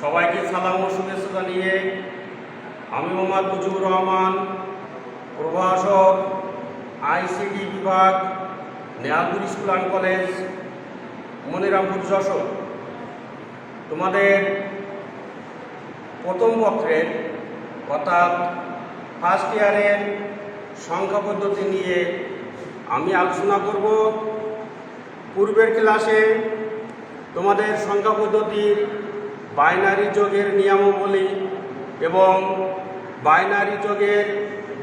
সবাইকে সালাম ও শুভেচ্ছা জানিয়ে আমি মোহাম্মদ মুজিবুর রহমান, প্রভাষক আইসিডি বিভাগ Nehalpur school and college, Monirampur Jessore. তোমাদের প্রথম পত্রের অর্থাৎ ফার্স্ট ইয়ারের সংখ্যা পদ্ধতি নিয়ে আমি আলোচনা করব। পূর্বের ক্লাসে তোমাদের সংখ্যা পদ্ধতির বাইনারি যোগের নিয়মাবলী এবং বাইনারি যোগের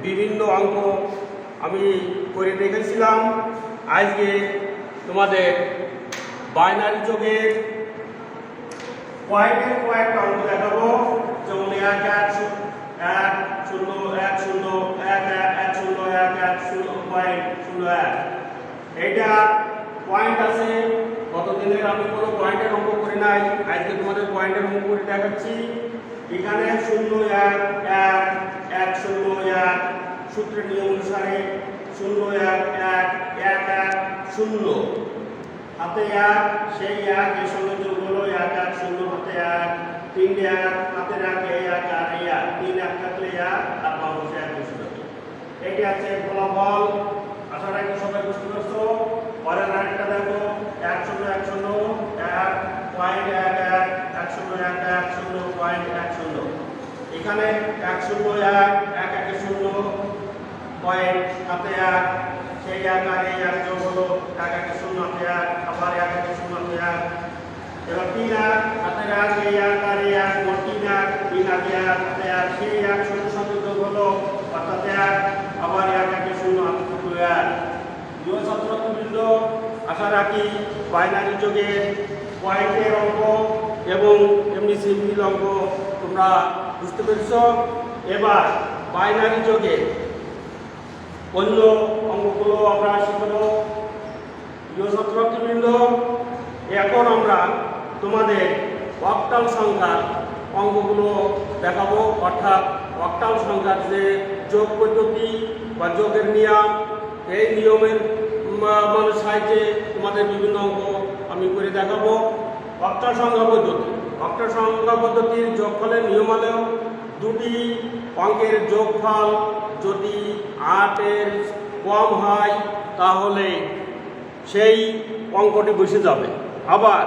বিভিন্ন অঙ্ক আমি করে দেখেছিলাম। আজকে তোমাদের বাইনারি যোগের কয়েকের কয়েকটা অঙ্ক দেখাবো। যেমন এক এক শূন্য এক শূন্য এক এক এক শূন্য এক এক শূন্য পয়েন্ট শূন্য এক এইটা পয়েন্ট আছে কতদিনের আমি কোনো পয়েন্টের অঙ্ক করি নাই। আজকে তোমাদের পয়েন্টের অঙ্ক করে দেখাচ্ছি। এখানে শূন্য এক এক এক শূন্য এক, সূত্রের নিয়ম অনুসারে শূন্য এক এক এক এক, শূন্য। হাতে এক, সেই এক, এর সঙ্গে যোগ হলো এক এক, শূন্য, হাতে এক, তিন এক, হাতে এক, এই এক, আর এই এক, তিন এক থাকলে এক আর মানুষে এক বসে যাবে এটি আছে ফলাফল। আশা রাখি সবাই বুঝতে পারছ। পরের আরেকটা দেখো, এক শূন্য এক শূন্য, এক পয়েন্ট এক এক এক শূন্য, এক এক, শূন্য পয়েন্ট এক শূন্য। এখানে এক শূন্য, এক এক এক শূন্য পয়েন্ট হাতে এক, সেই এক আর এই এক যোগ হলো এক এক শূন্য হাতে এক, আবার এক এক শূন্য হাতে এক। এবার তিন এক হাতে এক, এই এক আর এই এক, মোট তিন এক, তিন হাতে এক হাতে এক, সেই এক শূন্য যোগ হলো, অর্থাৎ এক আবার এক এক শূন্য হাতে দুটো এক প্রিয় ছাত্রবৃন্দ, আশা রাখি বাইনারি যোগে পয়েন্টের অঙ্ক এবং এমনি সিম্পল অঙ্ক তোমরা বুঝতে পেরেছ। এবার বাইনারি যোগে অন্য অঙ্কগুলো আমরা শিখব প্রিয় ছাত্রবৃন্দ, এখন আমরা তোমাদের অক্টাল সংখ্যার অঙ্কগুলো দেখাবো। অর্থাৎ অক্টাল সংখ্যার যে যোগ পদ্ধতি বা যোগের নিয়ম এই নিয়মের মানে সাহায্যে তোমাদের বিভিন্ন অঙ্ক আমি করে দেখাবো। অক্টাল সংখ্যা পদ্ধতি। অক্টাল সংখ্যা পদ্ধতির যোগফলের নিয়মালেও দুটি অঙ্কের যোগফল যদি আটের কম হয়, তাহলে সেই অঙ্কটি বসে যাবে। আবার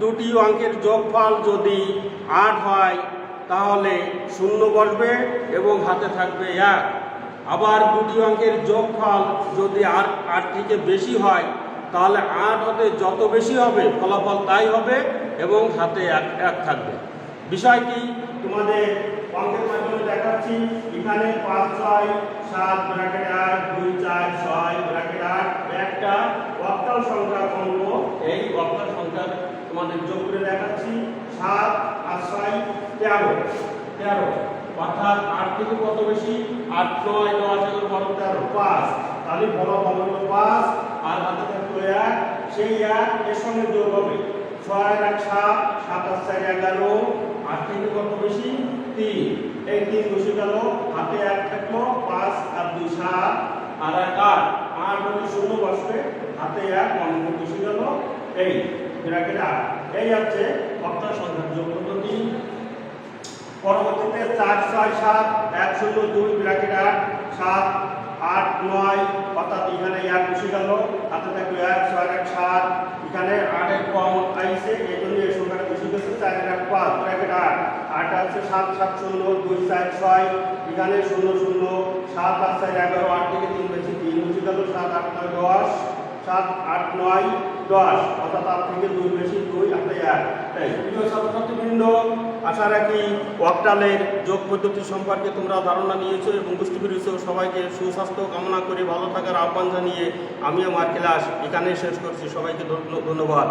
দুটি অঙ্কের যোগফল যদি আট হয়, তাহলে শূন্য বসবে এবং হাতে থাকবে এক। আবার দুটি অঙ্কের যোগফল যদি আট আট থেকে বেশি হয়, তাহলে আট হতে যত বেশি হবে, ফলাফল তাই হবে এবং হাতে এক এক থাকবে। বিষয়টি তোমাদের অঙ্কের মাধ্যমে দেখাচ্ছি। এখানে পাঁচ, ছয়, সাত, ব্র্যাকেট আট, দুই, চার, ছয়, ব্র্যাকেট আট, একটা অক্টাল সংখ্যার অঙ্ক। এই অক্টাল সংখ্যা তোমাদের যোগ করে দেখাচ্ছি। সাত আর ছয় তেরো। তেরো। অর্থাৎ আট থেকে কত বেশি? আট নয় দশ, এগারো, বারো, তেরো, পাঁচ। তাহলে ফলাফল হলো পাঁচ, আর হাতে থাকল এক। সেই এক এর সঙ্গে যোগ হবে ছয়, এক, সাত সাত আর চার, এগারো। আট থেকে কত বেশি? তিন। এই তিন বসে গেল, হাতে এক থাকল, পাঁচ, আর দুই, সাত, আর এক, আট। আট হলে শূন্য বসবে, হাতে এক অঙ্ক বসে গেল, এই, ব্র্যাকেট আট। এই হচ্ছে অক্টাল সংখ্যার যোগ পদ্ধতি পরবর্তীতে চার ছয় সাত, এক শূন্য দুই ব্র্যাকেট আট, সাত আট নয়, অর্থাৎ এখানে এক বসে গেল। হাতে থাকল এক ছয় এক সাত, এখানে আটের কম আইসে এই জন্য এই সংখ্যাটা বেশি গেছে চারের এক পাঁচ, ব্র্যাকেট আট। আট আছে সাত সাত শূন্য, দুই চার ছয়, এখানে শূন্য শূন্য, সাত আট চার এগারো, আট থেকে তিন বেশি তিন বসে গেল, সাত আট নয় দশ। সাত, আট, নয়, দশ। অর্থাৎ তার থেকে দুই বেশি দুই হাতে এক। ছাত্রছাত্রীবৃন্দ, আশা রাখি অকটালের যোগ পদ্ধতি সম্পর্কে তোমরা ধারণা নিয়েছো এবং বুঝতে পেরেছ। সবাইকে সুস্বাস্থ্য কামনা করে ভালো থাকার আহ্বান জানিয়ে আমি আমার ক্লাস এখানে শেষ করছি। সবাইকে ধন্য- ধন্যবাদ।